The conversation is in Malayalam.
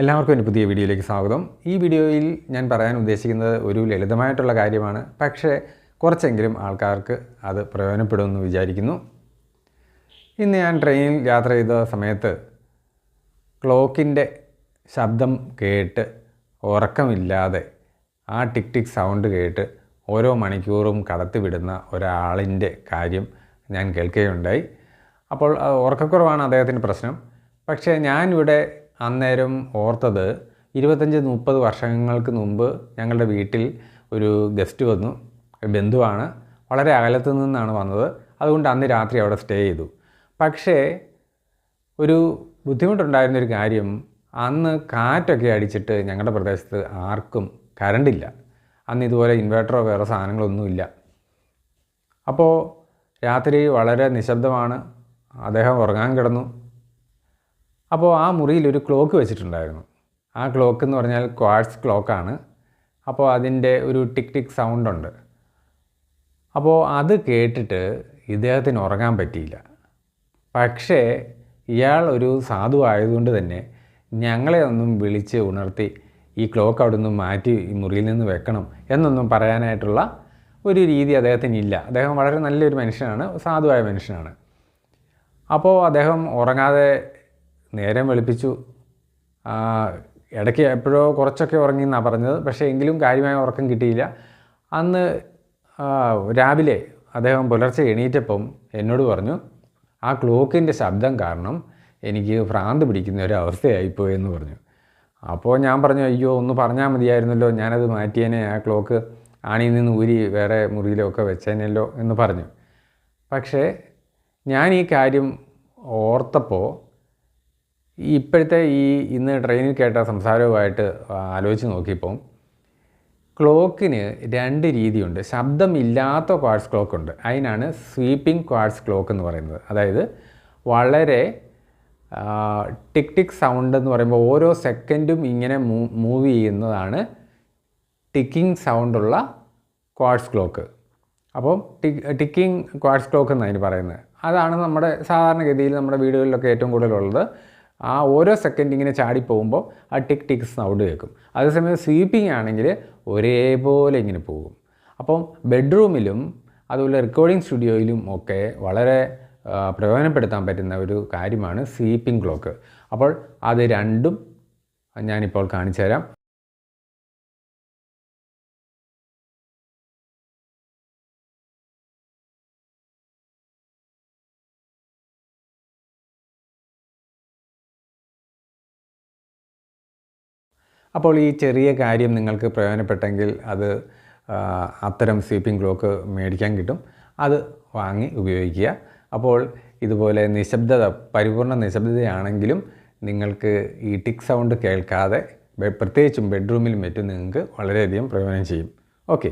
എല്ലാവർക്കും ഒരു പുതിയ വീഡിയോയിലേക്ക് സ്വാഗതം. ഈ വീഡിയോയിൽ ഞാൻ പറയാൻ ഉദ്ദേശിക്കുന്നത് ഒരു ലളിതമായിട്ടുള്ള കാര്യമാണ്. പക്ഷേ കുറച്ചെങ്കിലും ആൾക്കാർക്ക് അത് പ്രയോജനപ്പെടുമെന്ന് വിചാരിക്കുന്നു. ഇന്ന് ഞാൻ ട്രെയിനിൽ യാത്ര ചെയ്ത സമയത്ത് ക്ലോക്കിന്റെ ശബ്ദം കേട്ട് ഉറക്കമില്ലാതെ ആ ടിക് ടിക് സൗണ്ട് കേട്ട് ഓരോ മണിക്കൂറും കടത്തിവിടുന്ന ഒരാളിന്റെ കാര്യം ഞാൻ കേൾക്കുകയുണ്ടായി. അപ്പോൾ ഉറക്കക്കുറവാണ് അദ്ദേഹത്തിന്റെ പ്രശ്നം. പക്ഷേ ഞാനിവിടെ അന്നേരം ഓർത്തത് ഇരുപത്തഞ്ച് മുപ്പത് വർഷങ്ങൾക്ക് മുമ്പ് ഞങ്ങളുടെ വീട്ടിൽ ഒരു ഗസ്റ്റ് വന്നു. ബന്ധുവാണ്. വളരെ അകലത്ത് നിന്നാണ് വന്നത്. അതുകൊണ്ട് അന്ന് രാത്രി അവിടെ സ്റ്റേ ചെയ്തു. പക്ഷേ ഒരു ബുദ്ധിമുട്ടുണ്ടായിരുന്നൊരു കാര്യം അന്ന് കാറ്റൊക്കെ അടിച്ചിട്ട് ഞങ്ങളുടെ പ്രദേശത്ത് ആർക്കും കറണ്ടില്ല അന്ന് ഇതുപോലെ ഇൻവേർട്ടറോ വേറെ സാധനങ്ങളൊന്നുമില്ല. അപ്പോൾ രാത്രി വളരെ നിശബ്ദമാണ്. അദ്ദേഹം ഉറങ്ങാൻ കിടന്നു. അപ്പോൾ ആ മുറിയിൽ ഒരു ക്ലോക്ക് വെച്ചിട്ടുണ്ടായിരുന്നു. ആ ക്ലോക്ക് എന്ന് പറഞ്ഞാൽ ക്വാർട്സ് ക്ലോക്കാണ് അപ്പോൾ അതിന്റെ ഒരു ടിക് ടിക് സൗണ്ട് ഉണ്ട്. അപ്പോൾ അത് കേട്ടിട്ട് ഇദ്ദേഹത്തിന് ഉറങ്ങാൻ പറ്റിയില്ല. പക്ഷേ ഇയാൾ ഒരു സാധു ആയതുകൊണ്ട് തന്നെ ഞങ്ങളെ ഒന്നും വിളിച്ച് ഉണർത്തി ഈ ക്ലോക്ക് അവിടെ നിന്ന് മാറ്റി ഈ മുറിയിൽ നിന്ന് വെക്കണം എന്നൊന്നും പറയാനായിട്ടുള്ള ഒരു രീതി അദ്ദേഹത്തിന് ഇല്ല. അദ്ദേഹം വളരെ നല്ലൊരു മനുഷ്യനാണ് സാധുവായ മനുഷ്യനാണ്. അപ്പോൾ അദ്ദേഹം ഉറങ്ങാതെ നേരം വെളുപ്പിച്ചു. ഇടയ്ക്ക് എപ്പോഴോ കുറച്ചൊക്കെ ഉറങ്ങി എന്നാണ് പറഞ്ഞത്. പക്ഷേ എങ്കിലും കാര്യമായ ഉറക്കം കിട്ടിയില്ല. അന്ന് രാവിലെ അദ്ദേഹം പുലർച്ചെ എണീറ്റപ്പം എന്നോട് പറഞ്ഞു ആ ക്ലോക്കിന്റെ ശബ്ദം കാരണം എനിക്ക് ഭ്രാന്ത് പിടിക്കുന്ന ഒരു അവസ്ഥയായിപ്പോയി എന്ന് പറഞ്ഞു. അപ്പോൾ ഞാൻ പറഞ്ഞു അയ്യോ ഒന്ന് പറഞ്ഞാൽ മതിയായിരുന്നല്ലോ. ഞാനത് മാറ്റിയേനെ. ആ ക്ലോക്ക് ആണിയിൽ നിന്ന് ഊരി വേറെ മുറിയിലൊക്കെ വെച്ചേനല്ലോ എന്ന് പറഞ്ഞു. പക്ഷേ ഞാൻ ഈ കാര്യം ഓർത്തപ്പോൾ ഈ ഇപ്പോഴത്തെ ഈ ഇന്ന് ട്രെയിനിൽ കേട്ട സംസാരവുമായിട്ട് ആലോചിച്ച് നോക്കിയപ്പോൾ ക്ലോക്കിന് രണ്ട് രീതിയുണ്ട്. ശബ്ദമില്ലാത്ത ക്വാർട്സ് ക്ലോക്ക് ഉണ്ട് അതിനാണ് സ്വീപ്പിംഗ് ക്വാർട്സ് ക്ലോക്ക് എന്ന് പറയുന്നത്. അതായത് വളരെ ടിക് ടിക് സൗണ്ട് എന്ന് പറയുമ്പോൾ ഓരോ സെക്കൻഡും ഇങ്ങനെ മൂവ് ചെയ്യുന്നതാണ് ടിക്കിംഗ് സൗണ്ടുള്ള ക്വാർട്സ് ക്ലോക്ക്. അപ്പോൾ ടിക് ടിക്കിംഗ് ക്വാർട്സ് ക്ലോക്ക് എന്നാണ് അതിന് പറയുന്നത്. അതാണ് നമ്മുടെ സാധാരണഗതിയിൽ നമ്മുടെ വീടുകളിലൊക്കെ ഏറ്റവും കൂടുതലുള്ളത്. ആ ഓരോ സെക്കൻഡ് ഇങ്ങനെ ചാടി പോകുമ്പോൾ ആ ടിക് ടിക് സൗണ്ട് കേൾക്കും. അതേസമയം സ്വീപ്പിംഗ് ആണെങ്കിൽ ഒരേപോലെ ഇങ്ങനെ പോകും. അപ്പം ബെഡ്റൂമിലും അതുപോലെ റെക്കോർഡിംഗ് സ്റ്റുഡിയോയിലും ഒക്കെ വളരെ പ്രയോജനപ്പെടുത്താൻ പറ്റുന്ന ഒരു കാര്യമാണ് സ്വീപ്പിംഗ് ക്ലോക്ക് അപ്പോൾ അത് രണ്ടും ഞാനിപ്പോൾ കാണിച്ചു തരാം അപ്പോൾ ഈ ചെറിയ കാര്യം നിങ്ങൾക്ക് പ്രയോജനപ്പെട്ടെങ്കിൽ അത് അത്തരം സ്വീപ്പിംഗ് ക്ലോക്ക് മേടിക്കാൻ കിട്ടും. അത് വാങ്ങി ഉപയോഗിക്കുക. അപ്പോൾ ഇതുപോലെ നിശബ്ദത പരിപൂർണ നിശബ്ദതയാണെങ്കിലും നിങ്ങൾക്ക് ഈ ടിക് സൗണ്ട് കേൾക്കാതെ പ്രത്യേകിച്ചും ബെഡ്റൂമിലും മറ്റും നിങ്ങൾക്ക് വളരെയധികം പ്രയോജനം ചെയ്യും. ഓക്കെ.